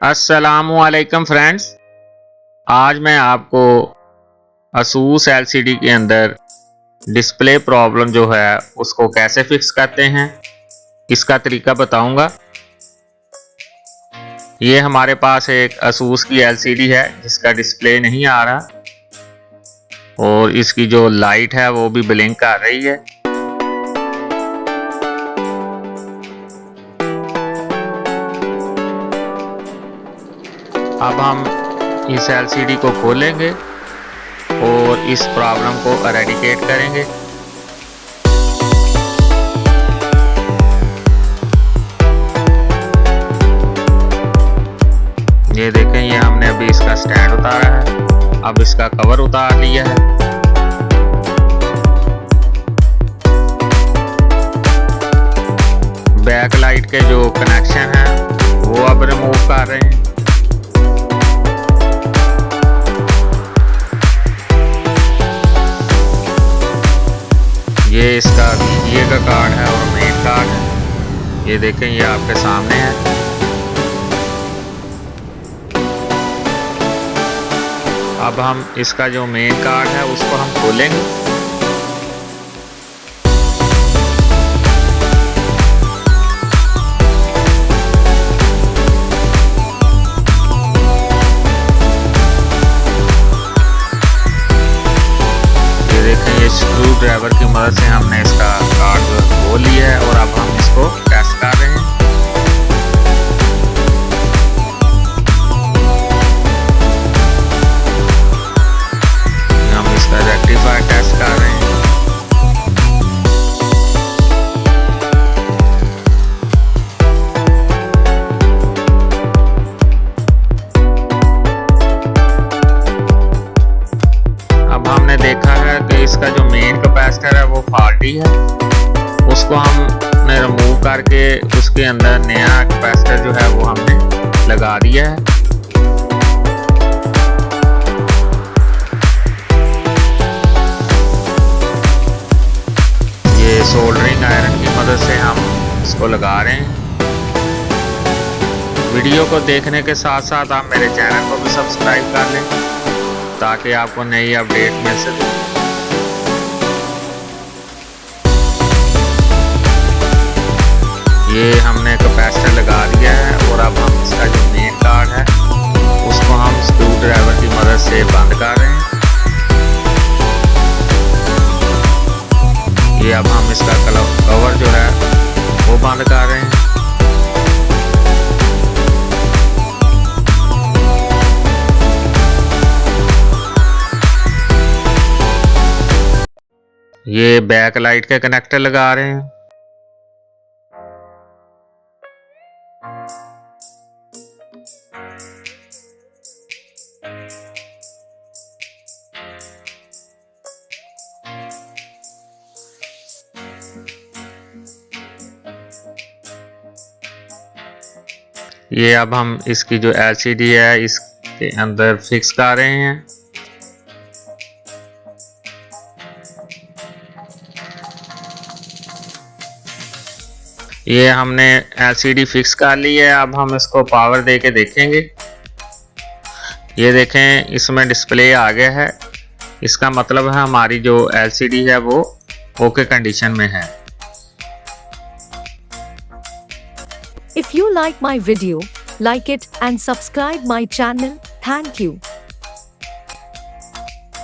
असलकम फ्रेंड्स आज मैं आपको असूस एलसीडी के अंदर डिस्प्ले प्रॉब्लम जो है, उसको कैसे फिक्स करते हैं, इसका तरीका बताऊँगा। ये हमारे पास एक असूस की एलसीडी है, जिसका डिस्प्ले नहीं आ रहा, और इसकी जो लाइट है, वो भी ब्लिंक कर रही है। अब हम इस एलसीडी को खोलेंगे और इस प्रॉब्लम को अरेडिकेट करेंगे। ये देखें, ये हमने अभी इसका स्टैंड उतारा है। अब इसका कवर उतार लिया है। बैक लाइट के जो कनेक्शन ये इसका वीजीए का कार्ड है और मेन कार्ड है। ये देखें, ये आपके सामने है। अब हम इसका जो मेन कार्ड है, उसको हम खोलेंगे। ड्राइवर की मदद से हमने इसका कार्ड जो है लिया है और अब हम इसको टेस्ट कर रहे हैं। हम इसका रेक्टिफायर टेस्ट कर रहे हैं। इसका जो मेन कैपेसिटर है वो फॉल्टी है। उसको हमने रिमूव करके उसके अंदर नया कैपेसिटर जो है वो हमने लगा दिया है। ये सोल्डरिंग आयरन की मदद से हम इसको लगा रहे हैं। वीडियो को देखने के साथ साथ आप मेरे चैनल को भी सब्सक्राइब कर लें ताकि आपको नई अपडेट मिल सके। ये हमने कैपेसिटर लगा दिया है और अब हम इसका जो मेन कार्ड है, उसको हम स्क्रू ड्राइवर की मदद से बंद कर रहे हैं। ये अब हम इसका कवर जो है, वो बंद कर रहे हैं। ये बैक लाइट के कनेक्टर लगा रहे हैं। ये अब हम इसकी जो एलसीडी है, इसके अंदर फिक्स कर रहे हैं। ये हमने एलसीडी फिक्स कर ली है, अब हम इसको पावर दे के देखेंगे। ये देखें, इसमें डिस्प्ले आ गया है। इसका मतलब है हमारी जो एलसीडी है, वो ओके कंडीशन में है। If you like my video, like it and subscribe my channel. Thank you.